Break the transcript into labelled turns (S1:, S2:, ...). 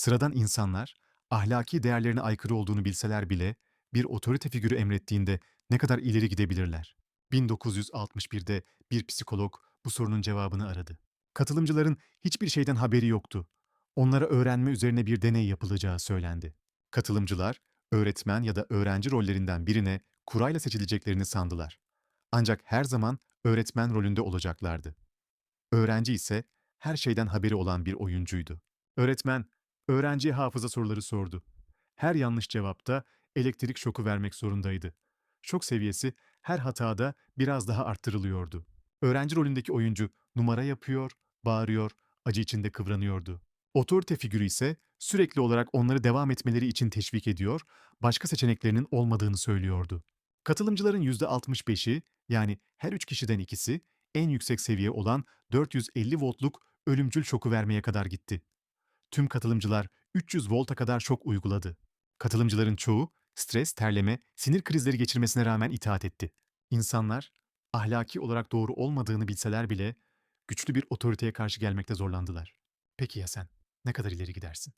S1: Sıradan insanlar, ahlaki değerlerine aykırı olduğunu bilseler bile bir otorite figürü emrettiğinde ne kadar ileri gidebilirler? 1961'de bir psikolog bu sorunun cevabını aradı. Katılımcıların hiçbir şeyden haberi yoktu. Onlara öğrenme üzerine bir deney yapılacağı söylendi. Katılımcılar, öğretmen ya da öğrenci rollerinden birine kurayla seçileceklerini sandılar. Ancak her zaman öğretmen rolünde olacaklardı. Öğrenci ise her şeyden haberi olan bir oyuncuydu. Öğretmen, öğrenciye hafıza soruları sordu. Her yanlış cevapta elektrik şoku vermek zorundaydı. Şok seviyesi her hatada biraz daha arttırılıyordu. Öğrenci rolündeki oyuncu numara yapıyor, bağırıyor, acı içinde kıvranıyordu. Otorite figürü ise sürekli olarak onları devam etmeleri için teşvik ediyor, başka seçeneklerinin olmadığını söylüyordu. Katılımcıların %65'i yani her üç kişiden ikisi en yüksek seviye olan 450 voltluk ölümcül şoku vermeye kadar gitti. Tüm katılımcılar 300 volta kadar şok uyguladı. Katılımcıların çoğu stres, terleme, sinir krizleri geçirmesine rağmen itaat etti. İnsanlar ahlaki olarak doğru olmadığını bilseler bile güçlü bir otoriteye karşı gelmekte zorlandılar. Peki ya sen? Ne kadar ileri gidersin?